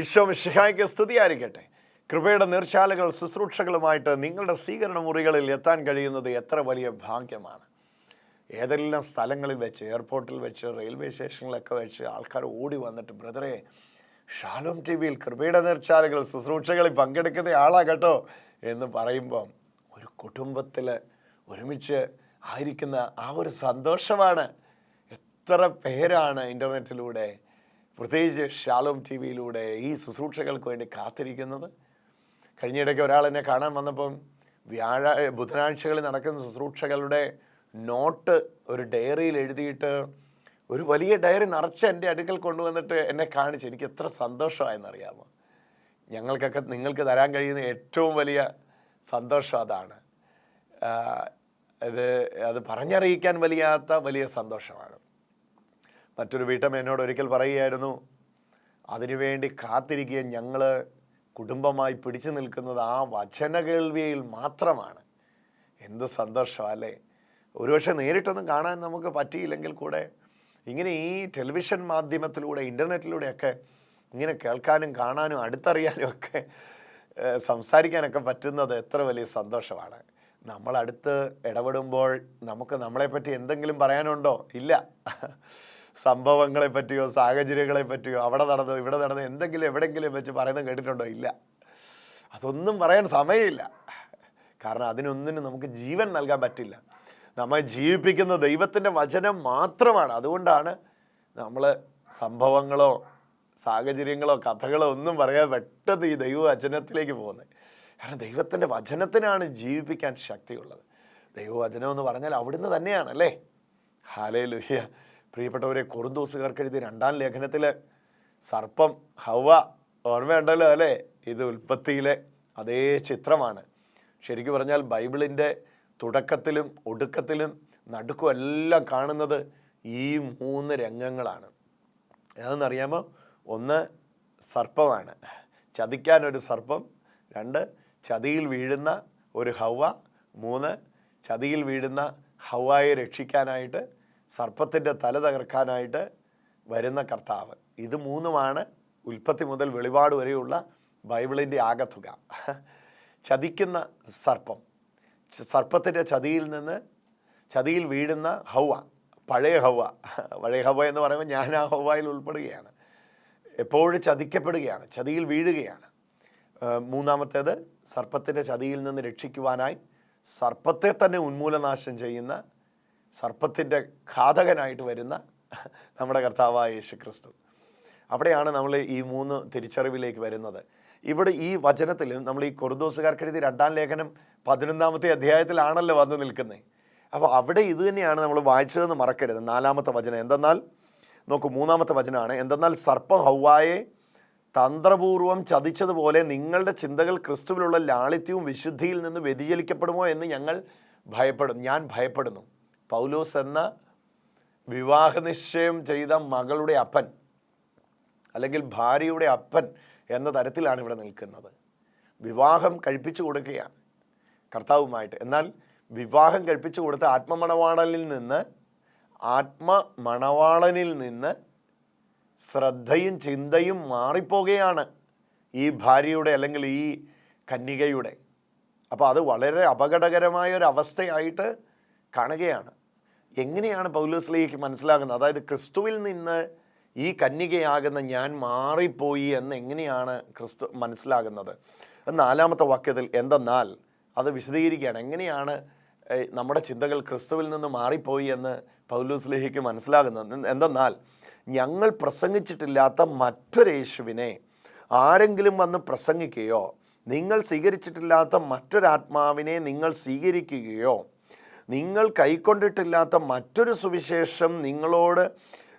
ഈശോ മിഷിഹായ്ക്ക് സ്തുതിയായിരിക്കട്ടെ. കൃപയുടെ നീർച്ചാലുകൾ ശുശ്രൂഷകളുമായിട്ട് നിങ്ങളുടെ സ്വീകരണ മുറികളിൽ എത്താൻ കഴിയുന്നത് എത്ര വലിയ ഭാഗ്യമാണ്. ഏതെല്ലാം സ്ഥലങ്ങളിൽ വെച്ച് എയർപോർട്ടിൽ വെച്ച് റെയിൽവേ സ്റ്റേഷനിലൊക്കെ വെച്ച് ആൾക്കാർ ഓടി വന്നിട്ട് ബ്രദറെ ഷാലോം ടി വിയിൽ കൃപയുടെ നീർച്ചാലുകൾ ശുശ്രൂഷകളിൽ പങ്കെടുക്കുന്ന ആളാ കേട്ടോ എന്ന് പറയുമ്പം ഒരു കുടുംബത്തിൽ ഒരുമിച്ച് ആയിരിക്കുന്ന ആ ഒരു സന്തോഷമാണ്. എത്ര പേരാണ് ഇന്റർനെറ്റിലൂടെ പ്രത്യേകിച്ച് ഷാലോം ടി വിയിലൂടെ ഈ ശുശ്രൂഷകൾക്ക് വേണ്ടി കാത്തിരിക്കുന്നത്. കഴിഞ്ഞിടയ്ക്ക് ഒരാൾ എന്നെ കാണാൻ വന്നപ്പം വ്യാഴ ബുധനാഴ്ചകളിൽ നടക്കുന്ന ശുശ്രൂഷകളുടെ നോട്ട് ഒരു ഡയറിയിൽ എഴുതിയിട്ട് ഒരു വലിയ ഡയറി നിറച്ച് എന്റെ അടുക്കൽ കൊണ്ടുവന്നിട്ട് എന്നെ കാണിച്ച്. എനിക്ക് എത്ര സന്തോഷമായെന്നറിയാമോ? ഞങ്ങൾക്കൊക്കെ നിങ്ങൾക്ക് തരാൻ കഴിയുന്ന ഏറ്റവും വലിയ സന്തോഷം അതാണ്. അത് ഇത് അത് പറഞ്ഞറിയിക്കാൻ വലിയാത്ത വലിയ സന്തോഷമാണ്. മറ്റൊരു വീട്ടമ്മ ഒരിക്കൽ പറയുകയായിരുന്നു അതിനുവേണ്ടി കാത്തിരിക്കുക ഞങ്ങൾ കുടുംബമായി പിടിച്ചു നിൽക്കുന്നത് ആ വചന കേൾവിയിൽ മാത്രമാണ്. എന്ത് സന്തോഷം അല്ലേ? ഒരുപക്ഷെ നേരിട്ടൊന്നും കാണാൻ നമുക്ക് പറ്റിയില്ലെങ്കിൽ കൂടെ ഇങ്ങനെ ഈ ടെലിവിഷൻ മാധ്യമത്തിലൂടെ ഇന്റർനെറ്റിലൂടെയൊക്കെ ഇങ്ങനെ കേൾക്കാനും കാണാനും അടുത്തറിയാനും ഒക്കെ സംസാരിക്കാനൊക്കെ പറ്റുന്നത് എത്ര വലിയ സന്തോഷമാണ്. നമ്മൾ അടുത്ത് ഇടപെടുമ്പോൾ നമുക്ക് നമ്മളെപ്പറ്റി എന്തെങ്കിലും പറയാനുണ്ടോ? ഇല്ല. സംഭവങ്ങളെ പറ്റിയോ സാഹചര്യങ്ങളെ പറ്റിയോ അവിടെ നടന്നോ ഇവിടെ നടന്നോ എന്തെങ്കിലും എവിടെയെങ്കിലും വെച്ച് പറയുന്നത് കേട്ടിട്ടുണ്ടോ? ഇല്ല. അതൊന്നും പറയാൻ സമയമില്ല. കാരണം അതിനൊന്നിനും നമുക്ക് ജീവൻ നൽകാൻ പറ്റില്ല. നമ്മെ ജീവിപ്പിക്കുന്ന ദൈവത്തിന്റെ വചനം മാത്രമാണ്. അതുകൊണ്ടാണ് നമ്മൾ സംഭവങ്ങളോ സാഹചര്യങ്ങളോ കഥകളോ ഒന്നും പറയാൻ പെട്ടെന്ന് ഈ ദൈവവചനത്തിലേക്ക് പോകുന്നത്. കാരണം ദൈവത്തിന്റെ വചനത്തിനാണ് ജീവിപ്പിക്കാൻ ശക്തിയുള്ളത്. ദൈവവചനം എന്ന് പറഞ്ഞാൽ അവിടുന്ന് തന്നെയാണ് അല്ലേ ഹാലേ ലുഹിയ പ്രിയപ്പെട്ടവരെ കുറുന്തോസുകാർക്ക് എഴുതിയ രണ്ടാം ലേഖനത്തിൽ സർപ്പം ഹവ ഓർമ്മയുണ്ടല്ലോ അല്ലേ? ഇത് ഉൽപ്പത്തിയിലെ അതേ ചിത്രമാണ്. ശരിക്കും പറഞ്ഞാൽ ബൈബിളിന്റെ തുടക്കത്തിലും ഒടുക്കത്തിലും നടുക്കും എല്ലാം കാണുന്നത് ഈ മൂന്ന് രംഗങ്ങളാണ്. ഏതെന്നറിയാമോ? ഒന്ന് സർപ്പമാണ്. ചതിക്കാൻ ഒരു സർപ്പം രണ്ട് ചതിയിൽ വീഴുന്ന ഒരു ഹവ മൂന്ന് ചതിയിൽ വീഴുന്ന ഹവായെ രക്ഷിക്കാനായിട്ട് സർപ്പത്തിന്റെ തല തകർക്കാനായിട്ട് വരുന്ന കർത്താവ്. ഇത് മൂന്നുമാണ് ഉൽപ്പത്തി മുതൽ വെളിപാട് വരെയുള്ള ബൈബിളിന്റെ ആകത്തുക. ചതിക്കുന്ന സർപ്പം. സർപ്പത്തിന്റെ ചതിയിൽ നിന്ന് ചതിയിൽ വീഴുന്ന ഹൗവ പഴയ ഹൗവ. പഴയ ഹൗവ എന്ന് പറയുമ്പോൾ ഞാൻ ആ ഹൗവയിൽ ഉൾപ്പെടുകയാണ്. എപ്പോഴും ചതിക്കപ്പെടുകയാണ് ചതിയിൽ വീഴുകയാണ്. മൂന്നാമത്തേത് സർപ്പത്തിന്റെ ചതിയിൽ നിന്ന് രക്ഷിക്കുവാനായി സർപ്പത്തെ തന്നെ ഉന്മൂലനാശം ചെയ്യുന്ന സർപ്പത്തിന്റെ ഘാതകനായിട്ട് വരുന്ന നമ്മുടെ കർത്താവായ യേശു ക്രിസ്തു അവിടെയാണ് നമ്മൾ ഈ മൂന്ന് തിരിച്ചറിവിലേക്ക് വരുന്നത്. ഇവിടെ ഈ വചനത്തിലും നമ്മൾ ഈ കൊറുദോസുകാർക്ക് എഴുതിയ രണ്ടാം ലേഖനം പതിനൊന്നാമത്തെ അധ്യായത്തിലാണല്ലോ വന്ന് നിൽക്കുന്നത് അപ്പോൾ അവിടെ ഇത് തന്നെയാണ് നമ്മൾ വായിച്ചതെന്ന് മറക്കരുത്. നാലാമത്തെ വചനം എന്തെന്നാൽ നോക്കൂ മൂന്നാമത്തെ വചനമാണ്. എന്തെന്നാൽ സർപ്പം ഹൗവായെ തന്ത്രപൂർവം ചതിച്ചതുപോലെ നിങ്ങളുടെ ചിന്തകൾ ക്രിസ്തുവിലുള്ള ലാളിത്യവും വിശുദ്ധിയിൽ നിന്ന് വ്യതിചലിക്കപ്പെടുമോ എന്ന് ഞങ്ങൾ ഭയപ്പെടും. ഞാൻ ഭയപ്പെടുന്നു. പൗലോസ് എന്ന വിവാഹ നിശ്ചയം ചെയ്ത മകളുടെ അപ്പൻ അല്ലെങ്കിൽ ഭാര്യയുടെ അപ്പൻ എന്ന തരത്തിലാണ് ഇവിടെ നിൽക്കുന്നത്. വിവാഹം കഴിപ്പിച്ചു കൊടുക്കുകയാണ് കർത്താവുമായിട്ട്. എന്നാൽ വിവാഹം കഴിപ്പിച്ചു കൊടുത്ത ആത്മമണവാളനിൽ നിന്ന് ആത്മമണവാളനിൽ നിന്ന് ശ്രദ്ധയും ചിന്തയും മാറിപ്പോകുകയാണ് ഈ ഭാര്യയുടെ അല്ലെങ്കിൽ ഈ കന്യകയുടെ. അപ്പോൾ അത് വളരെ അപകടകരമായ ഒരു അവസ്ഥയായിട്ട് കാണുകയാണ്. എങ്ങനെയാണ് പൗലോസിലേക്ക് മനസ്സിലാകുന്നത്? അതായത് ക്രിസ്തുവിൽ നിന്ന് ഈ കന്യകയാകുന്ന ഞാൻ മാറിപ്പോയി എന്ന് എങ്ങനെയാണ് ക്രിസ്തു മനസ്സിലാകുന്നത്? നാലാമത്തെ വാക്യത്തിൽ എന്തെന്നാൽ അത് വിശദീകരിക്കുകയാണ്. എങ്ങനെയാണ് നമ്മുടെ ചിന്തകൾ ക്രിസ്തുവിൽ നിന്ന് മാറിപ്പോയി എന്ന് പൗലോസ്ലിഹിക്ക് മനസ്സിലാകുന്നത്? എന്തെന്നാൽ ഞങ്ങൾ പ്രസംഗിച്ചിട്ടില്ലാത്ത മറ്റൊരേശുവിനെ ആരെങ്കിലും വന്ന് പ്രസംഗിക്കുകയോ നിങ്ങൾ സ്വീകരിച്ചിട്ടില്ലാത്ത മറ്റൊരാത്മാവിനെ നിങ്ങൾ സ്വീകരിക്കുകയോ നിങ്ങൾ കൈക്കൊണ്ടിട്ടില്ലാത്ത മറ്റൊരു സുവിശേഷം നിങ്ങളോട്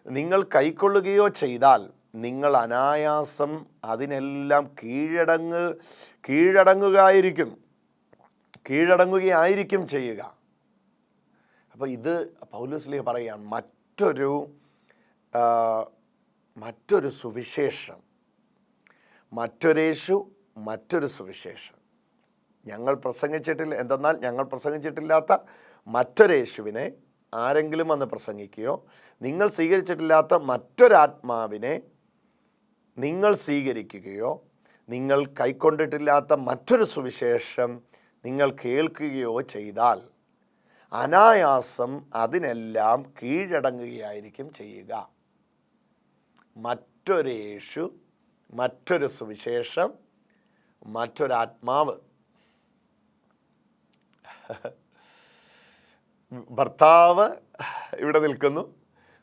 നിങ്ങൾ കൈക്കൊള്ളുകയോ ചെയ്താൽ നിങ്ങൾ അനായാസം അതിനെല്ലാം കീഴടങ്ങ് കീഴടങ്ങുകയായിരിക്കും. കീഴടങ്ങുകയായിരിക്കും ചെയ്യുക. അപ്പോൾ ഇത് പൗലോസ്ലിയ പറയുകയാണ് മറ്റൊരു മറ്റൊരു സുവിശേഷം. മറ്റൊരേശു മറ്റൊരു സുവിശേഷം. ഞങ്ങൾ പ്രസംഗിച്ചിട്ടില്ല എന്തെന്നാൽ ഞങ്ങൾ പ്രസംഗിച്ചിട്ടില്ലാത്ത മറ്റൊരേശുവിനെ ആരെങ്കിലും വന്ന് പ്രസംഗിക്കുകയോ നിങ്ങൾ സ്വീകരിച്ചിട്ടില്ലാത്ത മറ്റൊരാത്മാവിനെ നിങ്ങൾ സ്വീകരിക്കുകയോ നിങ്ങൾ കൈക്കൊണ്ടിട്ടില്ലാത്ത മറ്റൊരു സുവിശേഷം നിങ്ങൾ കേൾക്കുകയോ ചെയ്താൽ അനായാസം അതിനെല്ലാം കീഴടങ്ങുകയായിരിക്കും ചെയ്യുക. മറ്റൊരു യേശു മറ്റൊരു സുവിശേഷം മറ്റൊരാത്മാവ്. ഭർത്താവ് ഇവിടെ നിൽക്കുന്നു.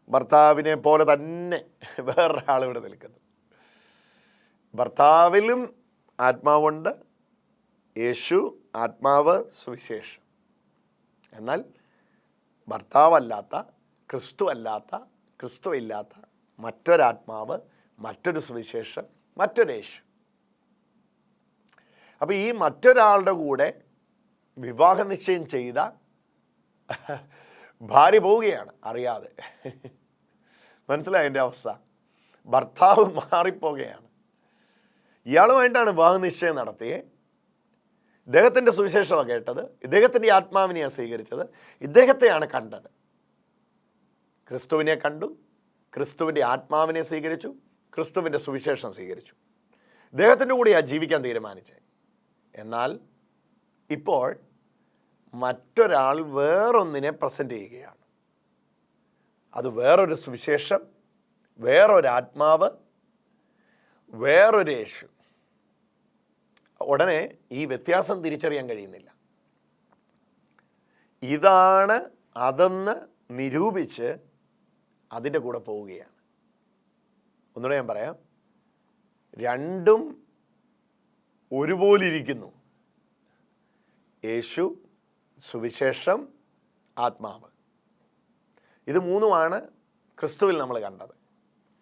ഭർത്താവിനെ പോലെ തന്നെ വേറൊരാൾ ഇവിടെ നിൽക്കുന്നു. ഭർത്താവിലും ആത്മാവുണ്ട്. യേശു ആത്മാവ് സുവിശേഷം. എന്നാൽ ഭർത്താവല്ലാത്ത ക്രിസ്തു അല്ലാത്ത ക്രിസ്തു ഇല്ലാത്ത മറ്റൊരാത്മാവ് മറ്റൊരു സുവിശേഷം മറ്റൊരു യേശു. അപ്പോൾ ഈ മറ്റൊരാളുടെ കൂടെ വിവാഹ നിശ്ചയം ചെയ്ത ഭാര്യ പോവുകയാണ് അറിയാതെ. മനസ്സിലായ എന്റെ അവസ്ഥ? ഭർത്താവ് മാറിപ്പോവുകയാണ്. ഇയാളുമായിട്ടാണ് വിവാഹ നിശ്ചയം നടത്തിയേ. ഇദ്ദേഹത്തിന്റെ സുവിശേഷമാണ് കേട്ടത്. ഇദ്ദേഹത്തിന്റെ ആത്മാവിനെയാണ് സ്വീകരിച്ചത്. ഇദ്ദേഹത്തെയാണ് കണ്ടത്. ക്രിസ്തുവിനെ കണ്ടു. ക്രിസ്തുവിന്റെ ആത്മാവിനെ സ്വീകരിച്ചു. ക്രിസ്തുവിന്റെ സുവിശേഷം സ്വീകരിച്ചു. ഇദ്ദേഹത്തിന്റെ കൂടെയാണ് ജീവിക്കാൻ തീരുമാനിച്ചത് എന്നാൽ ഇപ്പോൾ മറ്റൊരാൾ വേറൊന്നിനെ പ്രസന്റ് ചെയ്യുകയാണ്. അത് വേറൊരു സുവിശേഷം വേറൊരാത്മാവ് വേറൊരു യേശു. ഉടനെ ഈ വ്യത്യാസം തിരിച്ചറിയാൻ കഴിയുന്നില്ല. ഇതാണ് അതെന്ന് നിരൂപിച്ച് അതിന്റെ കൂടെ പോവുകയാണ്. ഒന്നുകൂടെ ഞാൻ പറയാം. രണ്ടും ഒരുപോലെ ഇരിക്കുന്നു യേശു സുവിശേഷം ആത്മാവ്. ഇത് മൂന്നുമാണ് ക്രിസ്തുവിൽ നമ്മൾ കണ്ടത്.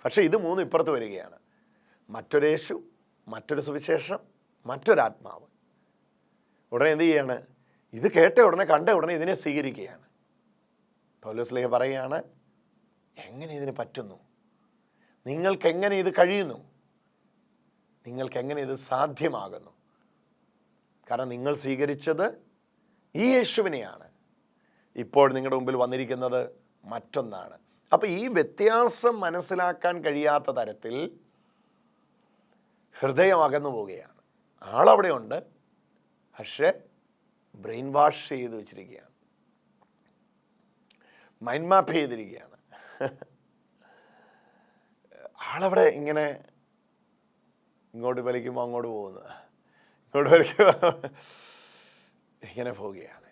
പക്ഷേ ഇത് മൂന്നും ഇപ്പുറത്ത് വരികയാണ്. മറ്റൊരേശു മറ്റൊരു സുവിശേഷം മറ്റൊരാത്മാവ്. ഉടനെ എന്ത് ചെയ്യാണ്? ഇത് കേട്ട ഉടനെ കണ്ട ഉടനെ ഇതിനെ സ്വീകരിക്കുകയാണ്. പൗലോസ്ലേഖ പറയുകയാണ് എങ്ങനെ ഇതിന് പറ്റുന്നു? നിങ്ങൾക്കെങ്ങനെ ഇത് കഴിയുന്നു? നിങ്ങൾക്കെങ്ങനെ ഇത് സാധ്യമാകുന്നു? കാരണം നിങ്ങൾ സ്വീകരിച്ചത് ഈ യേശുവിനെയാണ് ഇപ്പോൾ നിങ്ങളുടെ മുമ്പിൽ വന്നിരിക്കുന്നത് മറ്റൊന്നാണ്. അപ്പോൾ ഈ വ്യത്യാസം മനസ്സിലാക്കാൻ കഴിയാത്ത തരത്തിൽ ഹൃദയം അകന്നു പോവുകയാണ്. ആളവിടെയുണ്ട്. പക്ഷേ ബ്രെയിൻ വാഷ് ചെയ്ത് വെച്ചിരിക്കുകയാണ്. മൈൻഡ് മാപ്പ് ചെയ്തിരിക്കുകയാണ്. ആളവിടെ ഇങ്ങനെ ഇങ്ങോട്ട് വലിക്കുമ്പോൾ അങ്ങോട്ട് പോകുന്നത് ഇങ്ങോട്ട് വലിക്കുമ്പോൾ ഇങ്ങനെ പോവുകയാണ്.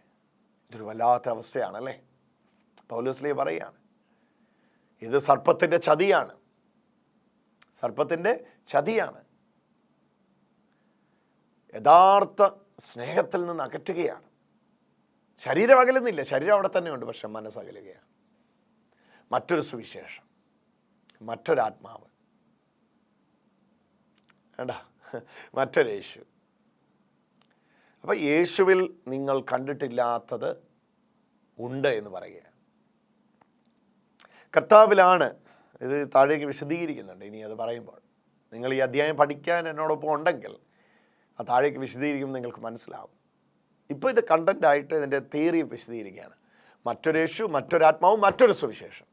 ഇതൊരു വല്ലാത്ത അവസ്ഥയാണല്ലേ? പൗലോസ്ലി പറയുകയാണ്. ഇത് സർപ്പത്തിന്റെ ചതിയാണ്. സർപ്പത്തിന്റെ ചതിയാണ്. യഥാർത്ഥ സ്നേഹത്തിൽ നിന്ന് അകറ്റുകയാണ്. ശരീരം അകലുന്നില്ല. ശരീരം അവിടെ തന്നെയുണ്ട് പക്ഷെ മനസ്സകലുകയാണ് മറ്റൊരു സുവിശേഷം. മറ്റൊരാത്മാവ്. വേണ്ട മറ്റൊരു യേശു. അപ്പോൾ യേശുവിൽ നിങ്ങൾ കണ്ടിട്ടില്ലാത്തത് ഉണ്ട് എന്ന് പറയുകയാണ്. കർത്താവിലാണ് ഇത് താഴേക്ക് വിശദീകരിക്കുന്നുണ്ട്. ഇനി അത് പറയുമ്പോൾ നിങ്ങൾ ഈ അധ്യായം പഠിക്കാൻ എന്നോടൊപ്പം ഉണ്ടെങ്കിൽ ആ താഴേക്ക് വിശദീകരിക്കും നിങ്ങൾക്ക് മനസ്സിലാവും. ഇപ്പോൾ ഇത് കണ്ടന്റായിട്ട് ഇതിന്റെ തിയറി വിശദീകരിക്കുകയാണ്. മറ്റൊരു യേശു മറ്റൊരാത്മാവും മറ്റൊരു സുവിശേഷം.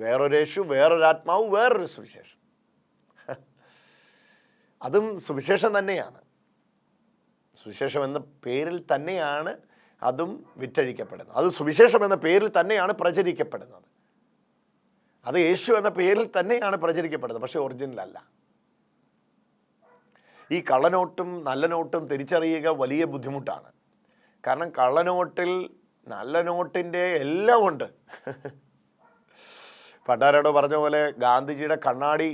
വേറൊരു യേശു വേറൊരാത്മാവ് വേറൊരു സുവിശേഷം. അതും സുവിശേഷം തന്നെയാണ്. സുവിശേഷം എന്ന പേരിൽ തന്നെയാണ് അതും വിറ്റഴിക്കപ്പെടുന്നത്. അത് സുവിശേഷം എന്ന പേരിൽ തന്നെയാണ് പ്രചരിക്കപ്പെടുന്നത്. അത് യേശു എന്ന പേരിൽ തന്നെയാണ് പ്രചരിക്കപ്പെടുന്നത് പക്ഷേ ഒറിജിനൽ അല്ല ഈ കള്ളനോട്ടും നല്ല നോട്ടും തിരിച്ചറിയുക വലിയ ബുദ്ധിമുട്ടാണ്. കാരണം കള്ളനോട്ടിൽ നല്ല നോട്ടിന്റെ എല്ലാം ഉണ്ട്. പട്ടാരോട് പറഞ്ഞ പോലെ ഗാന്ധിജിയുടെ കണ്ണാടി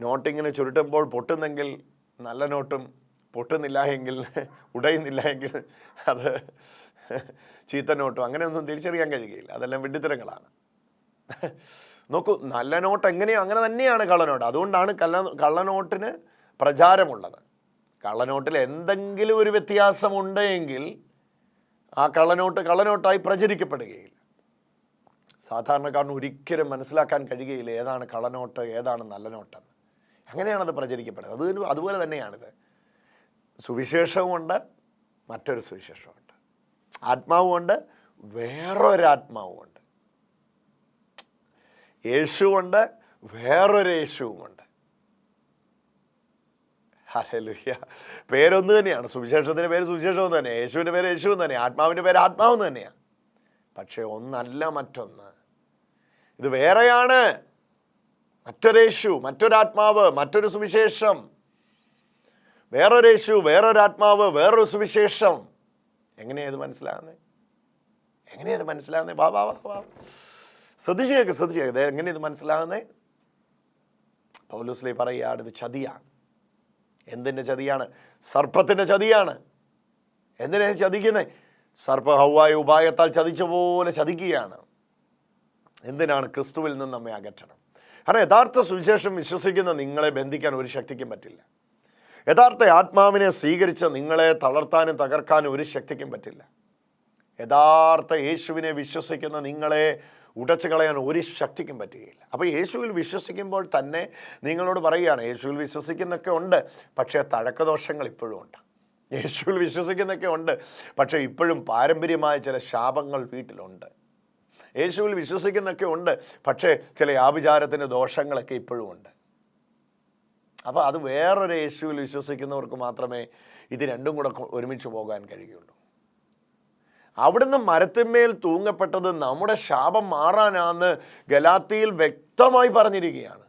നോട്ടിങ്ങനെ ചുരുട്ടുമ്പോൾ പൊട്ടുന്നെങ്കിൽ നല്ല നോട്ടും പൊട്ടുന്നില്ല എങ്കിൽ ഉടയുന്നില്ല എങ്കിൽ അത് ചീത്ത നോട്ടോ അങ്ങനെയൊന്നും തിരിച്ചറിയാൻ കഴിയുകയില്ല. അതെല്ലാം വെഡിത്തരങ്ങളാണ് നോക്കൂ നല്ല നോട്ട് എങ്ങനെയോ അങ്ങനെ തന്നെയാണ് കള്ളനോട്ട്. അതുകൊണ്ടാണ് കള്ള കള്ളനോട്ടിന് പ്രചാരമുള്ളത്. കള്ളനോട്ടിൽ എന്തെങ്കിലും ഒരു വ്യത്യാസമുണ്ട് എങ്കിൽ ആ കള്ളനോട്ട് കള്ളനോട്ടായി പ്രചരിക്കപ്പെടുകയില്ല. സാധാരണക്കാരന് ഒരിക്കലും മനസ്സിലാക്കാൻ കഴിയുകയില്ല ഏതാണ് കള്ളനോട്ട് ഏതാണ് നല്ല നോട്ടെന്ന് അങ്ങനെയാണത് പ്രചരിക്കപ്പെടുന്നത്. അത് അതുപോലെ തന്നെയാണിത്. സുവിശേഷവുമുണ്ട് മറ്റൊരു സുവിശേഷമുണ്ട് ആത്മാവുമുണ്ട് വേറൊരാത്മാവുമുണ്ട്. യേശുവുണ്ട് വേറൊരു യേശുവുമുണ്ട് ഹല്ലേലൂയ. പേരൊന്ന് തന്നെയാണ്. സുവിശേഷത്തിന്റെ പേര് സുവിശേഷം ഒന്ന് തന്നെ. യേശുവിന്റെ പേര് യേശു എന്ന് തന്നെ. ആത്മാവിന്റെ പേര് ആത്മാവെന്ന് തന്നെയാണ് പക്ഷേ ഒന്നല്ല മറ്റൊന്ന്. ഇത് വേറെയാണ്. മറ്റൊരേശു മറ്റൊരാത്മാവ് മറ്റൊരു സുവിശേഷം. വേറൊരു യേശു വേറൊരാത്മാവ് വേറൊരു സുവിശേഷം. എങ്ങനെയത് മനസ്സിലാകുന്നത് എങ്ങനെയാ ഇത് മനസ്സിലാകുന്നത് വാ വാ വാ ശ്രദ്ധിച്ചു കേൾക്ക് ശ്രദ്ധിച്ചു കേൾക്ക് എങ്ങനെ ഇത് മനസ്സിലാകുന്നത് പൗലൂസ്ലി പറയുകയാണ് ഇത് ചതിയാണ്. എന്തിന്റെ ചതിയാണ്? സർപ്പത്തിന്റെ ചതിയാണ്. എന്തിനാ ചതിക്കുന്നത് സർപ്പ ഹൗവായ ഉപായത്താൽ ചതിച്ച പോലെ ചതിക്കുകയാണ്. എന്തിനാണ് ക്രിസ്തുവിൽ നിന്ന് നമ്മെ അകറ്റണം? കാരണം യഥാർത്ഥ സുവിശേഷം വിശ്വസിക്കുന്ന നിങ്ങളെ ബന്ധിക്കാൻ ഒരു ശക്തിക്കും പറ്റില്ല. യഥാർത്ഥ ആത്മാവിനെ സ്വീകരിച്ച നിങ്ങളെ തളർത്താനും തകർക്കാനും ഒരു ശക്തിക്കും പറ്റില്ല. യഥാർത്ഥ യേശുവിനെ വിശ്വസിക്കുന്ന നിങ്ങളെ ഉടച്ചു കളയാൻ ഒരു ശക്തിക്കും പറ്റുകയില്ല. അപ്പോൾ യേശുവിൽ വിശ്വസിക്കുമ്പോൾ തന്നെ നിങ്ങളോട് പറയുകയാണ് യേശുവിൽ വിശ്വസിക്കുന്നൊക്കെ ഉണ്ട് പക്ഷേ തഴക്കദോഷങ്ങൾ ഇപ്പോഴും ഉണ്ട്. യേശുവിൽ വിശ്വസിക്കുന്നൊക്കെ ഉണ്ട് പക്ഷേ ഇപ്പോഴും പാരമ്പര്യമായ ചില ശാപങ്ങൾ വീട്ടിലുണ്ട്. യേശുവിൽ വിശ്വസിക്കുന്നൊക്കെ ഉണ്ട് പക്ഷേ ചില ആഭിചാരത്തിന്റെ ദോഷങ്ങളൊക്കെ ഇപ്പോഴും ഉണ്ട്. അപ്പോൾ അത് വേറൊരു യേശുവിൽ വിശ്വസിക്കുന്നവർക്ക് മാത്രമേ ഇത് രണ്ടും കൂടെ ഒരുമിച്ച് പോകാൻ കഴിയുള്ളൂ. അവിടുന്ന് മരത്തിന്മേൽ തൂങ്ങപ്പെട്ടത് നമ്മുടെ ശാപം മാറാനാന്ന് ഗലാത്തിയിൽ വ്യക്തമായി പറഞ്ഞിരിക്കുകയാണ്.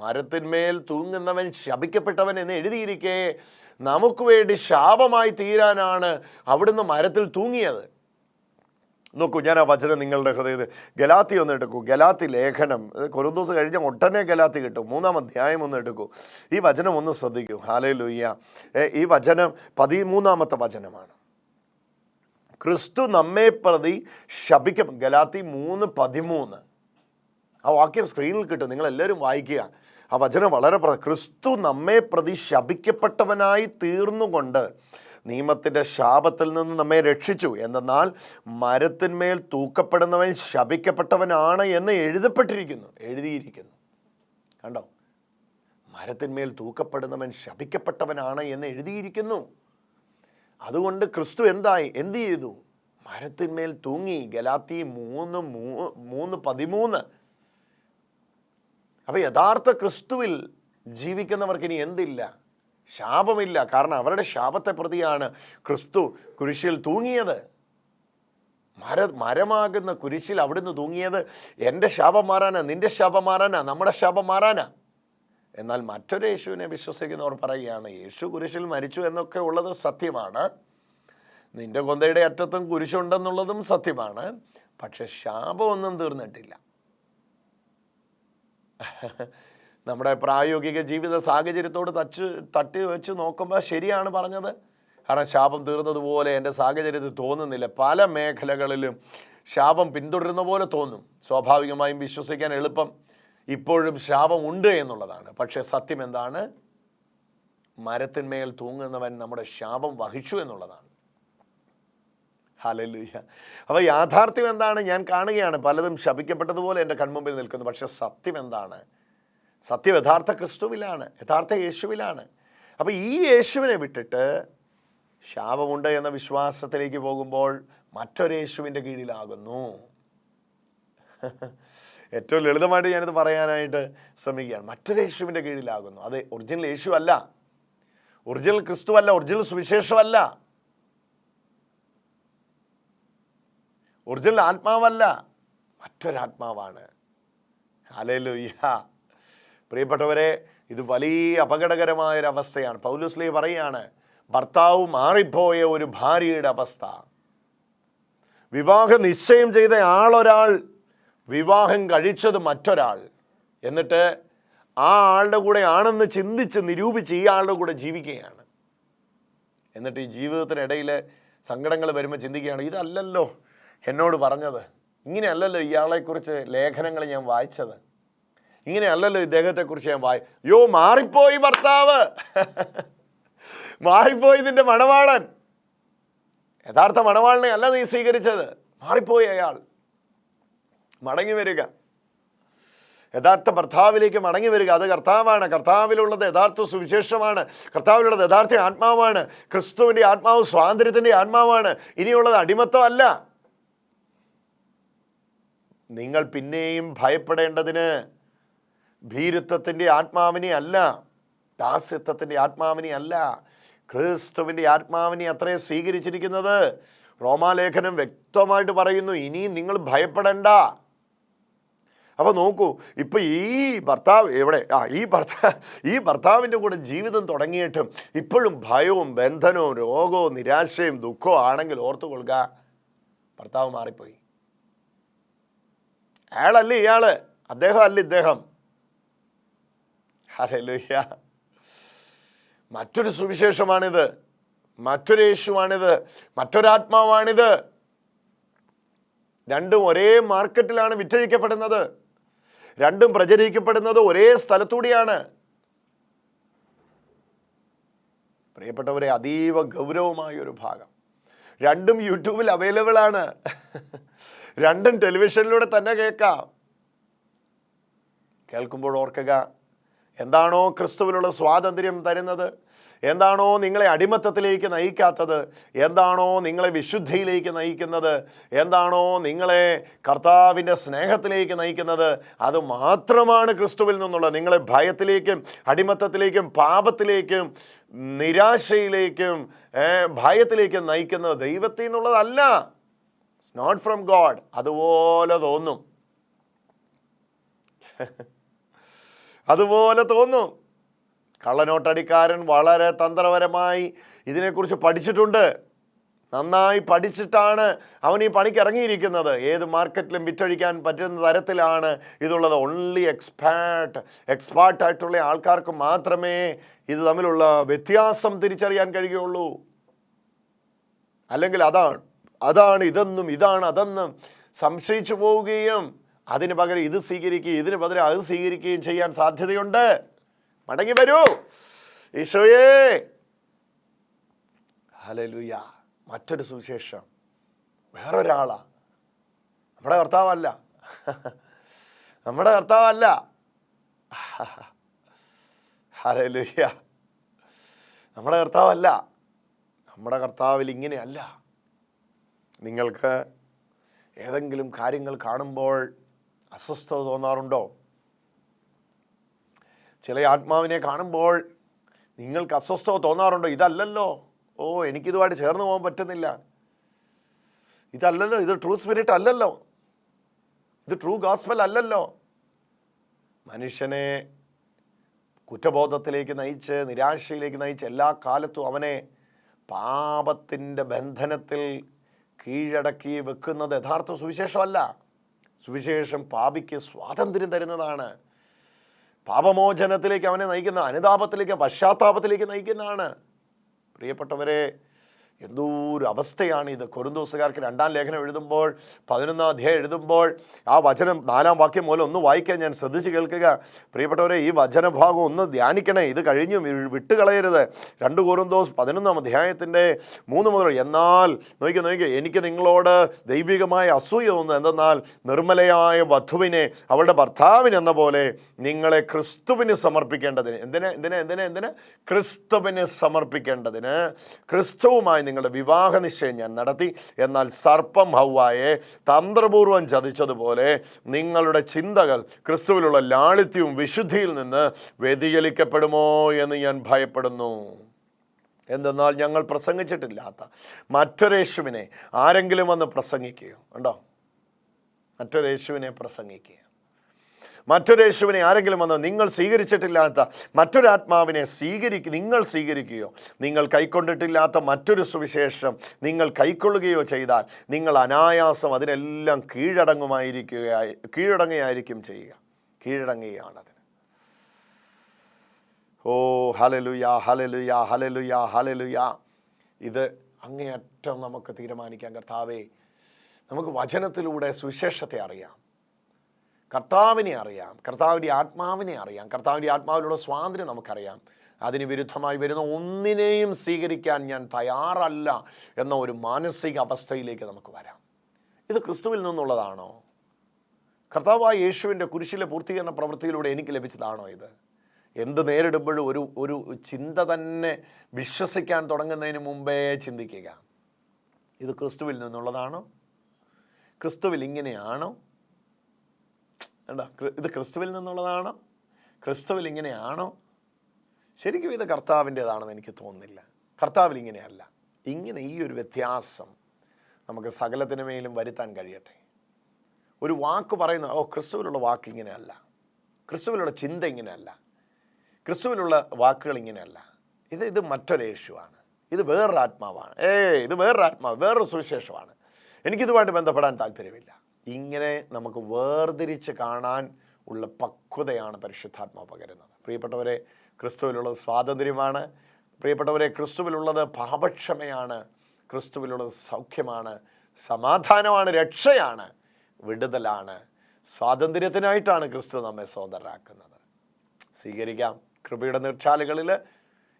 മരത്തിന്മേൽ തൂങ്ങുന്നവൻ ശപിക്കപ്പെട്ടവൻ എന്ന് എഴുതിയിരിക്കേ നമുക്ക് വേണ്ടി ശാപമായി തീരാനാണ് അവിടുന്ന് മരത്തിൽ തൂങ്ങിയത്. നോക്കൂ ഞാൻ ആ വചനം നിങ്ങളുടെ ഹൃദയത്തിൽ ഗലാത്തി ഒന്ന് എടുക്കൂ. ഗലാത്തി ലേഖനം. കൊരുന്തോസ് കഴിഞ്ഞ ഒട്ടനെ ഗലാത്തി കിട്ടും. മൂന്നാം അധ്യായം ഒന്ന് എടുക്കൂ. ഈ വചനം ഒന്ന് ശ്രദ്ധിക്കൂ. ഹാലേ ലൂയ്യ ഈ വചനം പതിമൂന്നാമത്തെ വചനമാണ്. ക്രിസ്തു നമ്മെ പ്രതി ശപിക്കും. ഗലാത്തി മൂന്ന് പതിമൂന്ന്. ആ വാക്യം സ്ക്രീനിൽ കിട്ടും. നിങ്ങളെല്ലാവരും വായിക്കുക. ആ വചനം വളരെ ക്രിസ്തു നമ്മെ പ്രതി ശപിക്കപ്പെട്ടവനായി തീർന്നുകൊണ്ട് നിയമത്തിന്റെ ശാപത്തിൽ നിന്ന് നമ്മെ രക്ഷിച്ചു. എന്നാൽ മരത്തിന്മേൽ തൂക്കപ്പെടുന്നവൻ ശപിക്കപ്പെട്ടവനാണ് എന്ന് എഴുതപ്പെട്ടിരിക്കുന്നു. എഴുതിയിരിക്കുന്നു. കണ്ടോ? മരത്തിന്മേൽ തൂക്കപ്പെടുന്നവൻ ശപിക്കപ്പെട്ടവനാണ് എന്ന് എഴുതിയിരിക്കുന്നു. അതുകൊണ്ട് ക്രിസ്തു എന്തായി? എന്ത് ചെയ്തു? മരത്തിന്മേൽ തൂങ്ങി. ഗലാത്തി മൂന്ന് മൂന്ന് പതിമൂന്ന്. അപ്പോൾ യഥാർത്ഥ ക്രിസ്തുവിൽ ജീവിക്കുന്നവർക്ക് ഇനി എന്തില്ല? ശാപമില്ല. കാരണം അവരുടെ ശാപത്തെ പ്രതിയാണ് ക്രിസ്തു കുരിശിൽ തൂങ്ങിയത്. മര മരമാകുന്ന കുരിശിൽ അവിടുന്ന് തൂങ്ങിയത്. എന്റെ ശാപം മാറാനാ നിന്റെ ശാപം മാറാനാ നമ്മുടെ ശാപം മാറാനാ. എന്നാൽ മറ്റൊരു യേശുവിനെ വിശ്വസിക്കുന്നവർ പറയുകയാണ് യേശു കുരിശിൽ മരിച്ചു എന്നൊക്കെ ഉള്ളത് സത്യമാണ്. നിന്റെ കൊന്തയുടെ അറ്റത്തും കുരിശുണ്ടെന്നുള്ളതും സത്യമാണ്. പക്ഷെ ശാപമൊന്നും തീർന്നിട്ടില്ല. നമ്മുടെ പ്രായോഗിക ജീവിത സാഹചര്യത്തോട് തച്ച് തട്ടി വെച്ച് നോക്കുമ്പോൾ ശരിയാണ് പറഞ്ഞത്. കാരണം ശാപം തീർന്നതുപോലെ എന്റെ സാഹചര്യത്തിൽ തോന്നുന്നില്ല. പല മേഖലകളിലും ശാപം പിന്തുടരുന്ന പോലെ തോന്നും. സ്വാഭാവികമായും വിശ്വസിക്കാൻ എളുപ്പം. ഇപ്പോഴും ശാപം ഉണ്ട് എന്നുള്ളതാണ്. പക്ഷേ സത്യം എന്താണ്? മരത്തിന്മേൽ തൂങ്ങുന്നവൻ നമ്മുടെ ശാപം വഹിച്ചു എന്നുള്ളതാണ്. ഹലലുയ അപ്പോൾ യാഥാർത്ഥ്യം എന്താണ്? ഞാൻ കാണുകയാണ്. പലതും ശപിക്കപ്പെട്ടതുപോലെ എന്റെ കൺമുമ്പിൽ നിൽക്കുന്നു. പക്ഷേ സത്യം എന്താണ്? സത്യം യഥാർത്ഥ ക്രിസ്തുവിലാണ് യഥാർത്ഥ യേശുവിലാണ്. അപ്പോൾ ഈ യേശുവിനെ വിട്ടിട്ട് ശാപമുണ്ട് എന്ന വിശ്വാസത്തിലേക്ക് പോകുമ്പോൾ മറ്റൊരു യേശുവിന്റെ കീഴിലാകുന്നു. ഏറ്റവും ലളിതമായിട്ട് ഞാനിത് പറയാനായിട്ട് ശ്രമിക്കുകയാണ്. മറ്റൊരു യേശുവിന്റെ കീഴിലാകുന്നു. അത് ഒറിജിനൽ യേശു അല്ല ഒറിജിനൽ ക്രിസ്തു അല്ല ഒറിജിനൽ സുവിശേഷമല്ല ഒറിജിനൽ ആത്മാവല്ല. മറ്റൊരാത്മാവാണ്. ഹല്ലേലൂയ പ്രിയപ്പെട്ടവരെ ഇത് വലിയ അപകടകരമായ ഒരു അവസ്ഥയാണ് പൗലുസ്ലി പറയുകയാണ് ഭർത്താവ് മാറിപ്പോയ ഒരു ഭാര്യയുടെ അവസ്ഥ. വിവാഹ നിശ്ചയം ചെയ്ത ആളൊരാൾ വിവാഹം കഴിച്ചത് മറ്റൊരാൾ. എന്നിട്ട് ആ ആളുടെ കൂടെ ആണെന്ന് ചിന്തിച്ച് നിരൂപിച്ച് ഈ ആളുടെ കൂടെ ജീവിക്കുകയാണ്. എന്നിട്ട് ഈ ജീവിതത്തിനിടയിൽ സങ്കടങ്ങൾ വരുമ്പോൾ ചിന്തിക്കുകയാണ് ഇതല്ലല്ലോ എന്നോട് പറഞ്ഞത്. ഇങ്ങനെയല്ലല്ലോ ഇയാളെക്കുറിച്ച് ലേഖനങ്ങൾ ഞാൻ വായിച്ചത്. ഇങ്ങനെയല്ലല്ലോ ഇദ്ദേഹത്തെക്കുറിച്ച് ഞാൻ വായി യോ മാറിപ്പോയി ഭർത്താവ്. മാറിപ്പോയി നിന്റെ മണവാളൻ. യഥാർത്ഥ മണവാളിനെ അല്ല നീ സ്വീകരിച്ചത്. മാറിപ്പോയി അയാൾ. മടങ്ങി വരിക. യഥാർത്ഥ ഭർത്താവിലേക്ക് മടങ്ങി വരിക. അത് കർത്താവാണ്. കർത്താവിലുള്ളത് യഥാർത്ഥ സുവിശേഷമാണ്. കർത്താവിലുള്ളത് യഥാർത്ഥ ആത്മാവാണ്. ക്രിസ്തുവിന്റെ ആത്മാവ് സ്വാതന്ത്ര്യത്തിന്റെ ആത്മാവാണ്. ഇനിയുള്ളത് അടിമത്തമല്ല. നിങ്ങൾ പിന്നെയും ഭയപ്പെടേണ്ടതിന് ഭീരുത്വത്തിന്റെ ആത്മാവിനെ അല്ല ദാസ്യത്വത്തിന്റെ ആത്മാവിനെ അല്ല ക്രിസ്തുവിന്റെ ആത്മാവിനെ അത്രയും സ്വീകരിച്ചിരിക്കുന്നത്. റോമാലേഖനം വ്യക്തമായിട്ട് പറയുന്നു ഇനിയും നിങ്ങൾ ഭയപ്പെടേണ്ട. അപ്പോൾ നോക്കൂ ഇപ്പം ഈ ഭർത്താവ് എവിടെ? ആ ഈ ഭർത്താവ് ഈ ഭർത്താവിന്റെ കൂടെ ജീവിതം തുടങ്ങിയിട്ടും ഇപ്പോഴും ഭയവും ബന്ധനവും രോഗവും നിരാശയും ദുഃഖവും ആണെങ്കിൽ ഓർത്തു കൊള്ളുക ഭർത്താവ് മാറിപ്പോയി. അയാളല്ലേ ഇയാൾ? അദ്ദേഹം അല്ല ഇദ്ദേഹം. ഹല്ലേലൂയ മറ്റൊരു സുവിശേഷമാണിത്. മറ്റൊരു യേശുവാണിത്. മറ്റൊരാത്മാവാണിത്. രണ്ടും ഒരേ മാർക്കറ്റിലാണ് വിറ്റഴിക്കപ്പെടുന്നത്. രണ്ടും പ്രചരിക്കപ്പെടുന്നത് ഒരേ സ്ഥലത്തൂടിയാണ്. പ്രിയപ്പെട്ടവരെ അതീവ ഗൗരവമായ ഒരു ഭാഗം. രണ്ടും യൂട്യൂബിൽ അവൈലബിൾ ആണ്. രണ്ടും ടെലിവിഷനിലൂടെ തന്നെ കേൾക്കാം. കേൾക്കുമ്പോൾ ഓർക്കുക എന്താണോ ക്രിസ്തുവിലുള്ള സ്വാതന്ത്ര്യം തരുന്നത്? എന്താണോ നിങ്ങളെ അടിമത്തത്തിലേക്ക് നയിക്കാത്തത്? എന്താണോ നിങ്ങളെ വിശുദ്ധിയിലേക്ക് നയിക്കുന്നത്? എന്താണോ നിങ്ങളെ കർത്താവിന്റെ സ്നേഹത്തിലേക്ക് നയിക്കുന്നത്? അത് മാത്രമാണ് ക്രിസ്തുവിൽ നിന്നുള്ള. നിങ്ങളെ ഭയത്തിലേക്കും അടിമത്തത്തിലേക്കും പാപത്തിലേക്കും നിരാശയിലേക്കും ഭയത്തിലേക്കും നയിക്കുന്നത് ദൈവത്തിൽ നിന്നുള്ളതല്ല. നോട്ട് ഫ്രം ഗോഡ് അതുപോലെ തോന്നും. അതുപോലെ തോന്നും. കള്ളനോട്ടടിക്കാരൻ വളരെ തന്ത്രപരമായി ഇതിനെക്കുറിച്ച് പഠിച്ചിട്ടുണ്ട്. നന്നായി പഠിച്ചിട്ടാണ് അവൻ ഈ പണിക്ക് ഇറങ്ങിയിരിക്കുന്നത്. ഏത് മാർക്കറ്റിലും വിറ്റഴിക്കാൻ പറ്റുന്ന തരത്തിലാണ് ഇതുള്ളത്. ഓൺലി എക്സ്പാർട്ട് ആയിട്ടുള്ള ആൾക്കാർക്ക് മാത്രമേ ഇത് തമ്മിലുള്ള വ്യത്യാസം തിരിച്ചറിയാൻ കഴിയുള്ളൂ അല്ലെങ്കിൽ അതാണ് അതാണ് ഇതെന്നും ഇതാണ് അതെന്നും സംശയിച്ചു പോവുകയും അതിന് പകരം ഇത് സ്വീകരിക്കുകയും ഇതിന് പകരം അത് സ്വീകരിക്കുകയും ചെയ്യാൻ സാധ്യതയുണ്ട്. മടങ്ങി വരൂ. ഈശോയേ. ഹലലുയ മറ്റൊരു സുവിശേഷം. വേറൊരാളാ. നമ്മുടെ കർത്താവല്ല. നമ്മുടെ കർത്താവല്ല. ഹലലുയ നമ്മുടെ കർത്താവല്ല. നമ്മുടെ കർത്താവിൽ ഇങ്ങനെയല്ല. നിങ്ങൾക്ക് ഏതെങ്കിലും കാര്യങ്ങൾ കാണുമ്പോൾ അസ്വസ്ഥത തോന്നാറുണ്ടോ? ചില ആത്മാവിനെ കാണുമ്പോൾ നിങ്ങൾക്ക് അസ്വസ്ഥത തോന്നാറുണ്ടോ? ഇതല്ലല്ലോ. ഓ എനിക്കിതുമായിട്ട് ചേർന്ന് പോകാൻ പറ്റുന്നില്ല. ഇതല്ലല്ലോ. ഇത് ട്രൂ സ്പിരിറ്റ് അല്ലല്ലോ. ഇത് ട്രൂ ഗോസ്പൽ അല്ലല്ലോ. മനുഷ്യനെ കുറ്റബോധത്തിലേക്ക് നയിച്ച് നിരാശയിലേക്ക് നയിച്ച് എല്ലാ കാലത്തും അവനെ പാപത്തിന്റെ ബന്ധനത്തിൽ കീഴടക്കി വെക്കുന്നത് യഥാർത്ഥ സുവിശേഷമല്ല. സുവിശേഷം പാപിക്ക് സ്വാതന്ത്ര്യം തരുന്നതാണ്. പാപമോചനത്തിലേക്ക് അവനെ നയിക്കുന്ന അനുതാപത്തിലേക്ക് പശ്ചാത്താപത്തിലേക്ക് നയിക്കുന്നതാണ്. പ്രിയപ്പെട്ടവരെ എന്തോ ഒരു അവസ്ഥയാണ് ഇത്. കൊരുന്തോസുകാർക്ക് രണ്ടാം ലേഖനം എഴുതുമ്പോൾ പതിനൊന്നാം അധ്യായം എഴുതുമ്പോൾ ആ വചനം നാലാം വാക്യം മൂലം ഒന്ന് വായിക്കാൻ ഞാൻ ശ്രദ്ധിച്ച് കേൾക്കുക. പ്രിയപ്പെട്ടവരെ ഈ വചനഭാഗം ഒന്ന് ധ്യാനിക്കണേ. ഇത് കഴിഞ്ഞും വിട്ടുകളയരുത്. രണ്ട് കൊരുന്തോസ് പതിനൊന്നാം അധ്യായത്തിന്റെ മൂന്ന് മുതൽ എന്നാൽ നോക്കി നോക്കി എനിക്ക് നിങ്ങളോട് ദൈവികമായ അസൂയ തോന്നുന്നു. എന്തെന്നാൽ നിർമ്മലയായ വധുവിനെ അവളുടെ ഭർത്താവിനെന്ന പോലെ നിങ്ങളെ ക്രിസ്തുവിന് സമർപ്പിക്കേണ്ടതിന്. എന്തിനെ എന്തിനെ എന്തിനെ എന്തിന്? ക്രിസ്തുവിന് സമർപ്പിക്കേണ്ടതിന്. ക്രിസ്തുവുമായി നിങ്ങളുടെ വിവാഹ നിശ്ചയം ഞാൻ നടത്തി. എന്നാൽ സർപ്പം ഹൗവായെ തന്ത്രപൂർവം ചതിച്ചതുപോലെ നിങ്ങളുടെ ചിന്തകൾ ക്രിസ്തുവിലുള്ള ലാളിത്യവും വിശുദ്ധിയിൽ നിന്ന് വ്യതിചലിക്കപ്പെടുമോ എന്ന് ഞാൻ ഭയപ്പെടുന്നു. എന്തെന്നാൽ ഞങ്ങൾ പ്രസംഗിച്ചിട്ടില്ലാത്ത മറ്റൊരേശുവിനെ ആരെങ്കിലും വന്ന് പ്രസംഗിക്കുകയോ? ഉണ്ടോ മറ്റൊരേശുവിനെ പ്രസംഗിക്കുക മറ്റൊരേശുവിനെ ആരെങ്കിലും വന്ന് നിങ്ങൾ സ്വീകരിച്ചിട്ടില്ലാത്ത മറ്റൊരാത്മാവിനെ സ്വീകരിക്കുക നിങ്ങൾ സ്വീകരിക്കുകയോ നിങ്ങൾ കൈക്കൊണ്ടിട്ടില്ലാത്ത മറ്റൊരു സുവിശേഷം നിങ്ങൾ കൈക്കൊള്ളുകയോ ചെയ്താൽ നിങ്ങൾ അനായാസം അതിനെല്ലാം കീഴടങ്ങുമായിരിക്കുകയായി കീഴടങ്ങുകയായിരിക്കും ചെയ്യുക. കീഴടങ്ങുകയാണത് ഓ ഹലലുയാ ഹലലുയാ ഹലലുയാ ഹലലുയാ ഇത് അങ്ങേയറ്റം നമുക്ക് തീരുമാനിക്കാം കർത്താവേ. നമുക്ക് വചനത്തിലൂടെ സുവിശേഷത്തെ അറിയാം. കർത്താവിനെ അറിയാം കർത്താവിന്റെ ആത്മാവിനെ അറിയാം കർത്താവിന്റെ ആത്മാവിലുള്ള സ്വാതന്ത്ര്യം നമുക്കറിയാം. അതിന് വിരുദ്ധമായി വരുന്ന ഒന്നിനെയും സ്വീകരിക്കാൻ ഞാൻ തയ്യാറല്ല എന്ന ഒരു മാനസിക അവസ്ഥയിലേക്ക് നമുക്ക് വരാം. ഇത് ക്രിസ്തുവിൽ നിന്നുള്ളതാണോ? കർത്താവായ യേശുവിന്റെ കുരിശിലെ പൂർത്തീകരണ പ്രവൃത്തിയിലൂടെ എനിക്ക് ലഭിച്ചതാണോ ഇത്? എന്ത് നേരിടുമ്പോഴും ഒരു ഒരു ചിന്ത തന്നെ വിശ്വസിക്കാൻ തുടങ്ങുന്നതിന് മുമ്പേ ചിന്തിക്കുക. ഇത് ക്രിസ്തുവിൽ നിന്നുള്ളതാണോ? ക്രിസ്തുവിൽ ഇങ്ങനെയാണോ? എന്താ ഇത് ക്രിസ്തുവിൽ നിന്നുള്ളതാണോ? ക്രിസ്തുവിൽ ഇങ്ങനെയാണോ? ശരിക്കും ഇത് കർത്താവിന്റെതാണെന്ന് എനിക്ക് തോന്നുന്നില്ല. കർത്താവിൽ ഇങ്ങനെയല്ല. ഇങ്ങനെ ഈ ഒരു വ്യത്യാസം നമുക്ക് സകലത്തിന് മേലും വരുത്താൻ കഴിയട്ടെ. ഒരു വാക്ക് പറയുന്ന ഓ ക്രിസ്തുവിലുള്ള വാക്ക് ഇങ്ങനെയല്ല. ക്രിസ്തുവിലുള്ള ചിന്ത ഇങ്ങനെയല്ല. ക്രിസ്തുവിലുള്ള വാക്കുകൾ ഇങ്ങനെയല്ല. ഇത് ഇത് മറ്റൊരു യേശുവാണ്. ഇത് വേറൊരു ആത്മാവാണ്. ഏ ഇത് വേറൊരു ആത്മാവ് വേറൊരു സുവിശേഷമാണ്. എനിക്കിതുമായിട്ട് ബന്ധപ്പെടാൻ താല്പര്യമില്ല. ഇങ്ങനെ നമുക്ക് വേർതിരിച്ച് കാണാൻ ഉള്ള പക്വതയാണ് പരിശുദ്ധാത്മാവ് പകരുന്നത്. പ്രിയപ്പെട്ടവരെ ക്രിസ്തുവിലുള്ളത് സ്വാതന്ത്ര്യമാണ്. പ്രിയപ്പെട്ടവരെ ക്രിസ്തുവിലുള്ളത് പാപക്ഷമയാണ്. ക്രിസ്തുവിലുള്ളത് സൗഖ്യമാണ്. സമാധാനമാണ് രക്ഷയാണ്. വിടുതലാണ്. സ്വാതന്ത്ര്യത്തിനായിട്ടാണ് ക്രിസ്തു നമ്മെ സ്വതന്ത്രരാക്കുന്നത്. സ്വീകരിക്കാം. കൃപയുടെ നീർച്ചാലുകളിൽ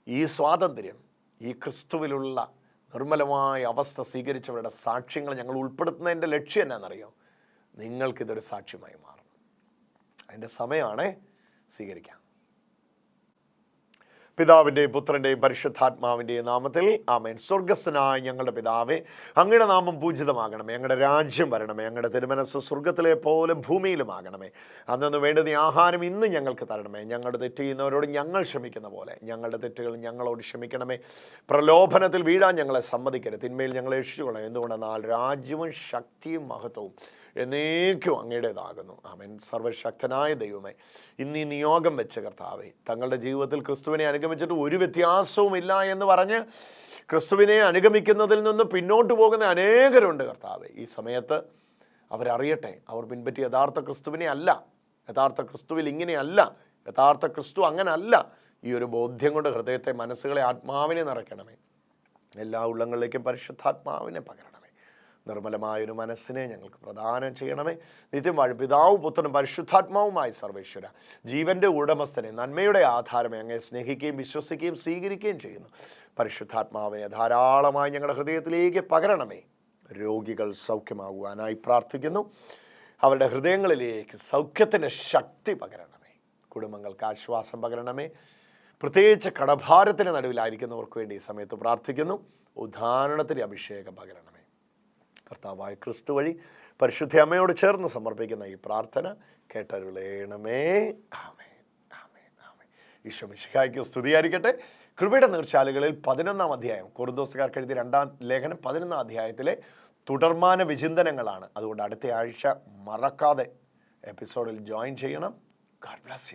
ഈ സ്വാതന്ത്ര്യം ഈ ക്രിസ്തുവിലുള്ള നിർമ്മലമായ അവസ്ഥ സ്വീകരിച്ചവരുടെ സാക്ഷ്യങ്ങൾ ഞങ്ങൾ ഉൾപ്പെടുത്തുന്നതിന്റെ ലക്ഷ്യം എന്നാണെന്നറിയോ? നിങ്ങൾക്കിതൊരു സാക്ഷ്യമായി മാറും. അതിന്റെ സമയമാണേ സ്വീകരിക്കാം പിതാവിന്റെയും പുത്രന്റെയും പരിശുദ്ധാത്മാവിന്റെയും നാമത്തിൽ ആമേൻ. സ്വർഗസ്വനായ ഞങ്ങളുടെ പിതാവേ അങ്ങയുടെ നാമം പൂജിതമാകണമേ. ഞങ്ങളുടെ രാജ്യം വരണമേ. ഞങ്ങളുടെ തിരുമനസ് സ്വർഗത്തിലെ പോലെ ഭൂമിയിലുമാകണമേ. അന്നു വേണ്ടുന്ന ആഹാരം ഇന്ന് ഞങ്ങൾക്ക് തരണമേ. ഞങ്ങളുടെ തെറ്റ് ചെയ്യുന്നവരോട് ഞങ്ങൾ ക്ഷമിക്കുന്ന പോലെ ഞങ്ങളുടെ തെറ്റുകൾ ഞങ്ങളോട് ക്ഷമിക്കണമേ. പ്രലോഭനത്തിൽ വീഴാൻ ഞങ്ങളെ സമ്മതിക്കരുത്. തിന്മയിൽ ഞങ്ങളെ രക്ഷിച്ചുകൊള്ളണം. എന്തുകൊണ്ടെന്നാൽ രാജ്യവും ശക്തിയും മഹത്വവും എന്നേക്കും അങ്ങയുടേതാകുന്നു. ആമേൻ. സർവശക്തനായ ദൈവമേ ഇന്ന് ഈ നിയോഗം വെച്ച കർത്താവേ തങ്ങളുടെ ജീവിതത്തിൽ ക്രിസ്തുവിനെ അനുഗമിച്ചിട്ട് ഒരു വ്യത്യാസവുമില്ല എന്ന് പറഞ്ഞ് ക്രിസ്തുവിനെ അനുഗമിക്കുന്നതിൽ നിന്ന് പിന്നോട്ട് പോകുന്ന അനേകരുണ്ട് കർത്താവ്. ഈ സമയത്ത് അവരറിയട്ടെ അവർ പിൻപറ്റി യഥാർത്ഥ ക്രിസ്തുവിനെ അല്ല യഥാർത്ഥ ക്രിസ്തുവിൽ ഇങ്ങനെയല്ല യഥാർത്ഥ ക്രിസ്തു അങ്ങനല്ല. ഈ ഒരു ബോധ്യം കൊണ്ട് ഹൃദയത്തെ മനസ്സുകളെ ആത്മാവിനെ നിറയ്ക്കണമേ. എല്ലാ ഉള്ളങ്ങളിലേക്കും പരിശുദ്ധാത്മാവിനെ പകരണമേ. നിർമ്മലമായൊരു മനസ്സിനെ ഞങ്ങൾക്ക് പ്രദാനം ചെയ്യണമേ. നിത്യം വാഴും പിതാവും പുത്രനും പരിശുദ്ധാത്മാവുമായി സർവേശ്വര. ജീവന്റെ ഉടമസ്ഥനെ നന്മയുടെ ആധാരമേ അങ്ങേ സ്നേഹിക്കുകയും വിശ്വസിക്കുകയും സ്വീകരിക്കുകയും ചെയ്യുന്നു. പരിശുദ്ധാത്മാവിനെ ധാരാളമായി ഞങ്ങളുടെ ഹൃദയത്തിലേക്ക് പകരണമേ. രോഗികൾ സൗഖ്യമാകുവാനായി പ്രാർത്ഥിക്കുന്നു. അവരുടെ ഹൃദയങ്ങളിലേക്ക് സൗഖ്യത്തിന്റെ ശക്തി പകരണമേ. കുടുംബങ്ങൾക്ക് ആശ്വാസം പകരണമേ. പ്രത്യേകിച്ച് കടഭാരത്തിന് നടുവിലായിരിക്കുന്നവർക്ക് വേണ്ടി ഈ സമയത്ത് പ്രാർത്ഥിക്കുന്നു. ഉദാഹരണത്തിന് അഭിഷേകം പകരണമേ. കർത്താവായ ക്രിസ്തു വഴി പരിശുദ്ധ അമ്മയോട് ചേർന്ന് സമർപ്പിക്കുന്ന ഈ പ്രാർത്ഥന കേട്ടരുളേണമേ. ആമേ ആമേ ആമേ ഈശോ സ്തുതിയായിരിക്കട്ടെ. കൃപയുടെ നീർച്ചാലുകളിൽ പതിനൊന്നാം അധ്യായം കുറുദോസുകാർക്ക് എഴുതി രണ്ടാം ലേഖനം പതിനൊന്നാം അധ്യായത്തിലെ തുടർമാന വിചിന്തനങ്ങളാണ്. അതുകൊണ്ട് അടുത്ത ആഴ്ച മറക്കാതെ എപ്പിസോഡിൽ ജോയിൻ ചെയ്യണം. God bless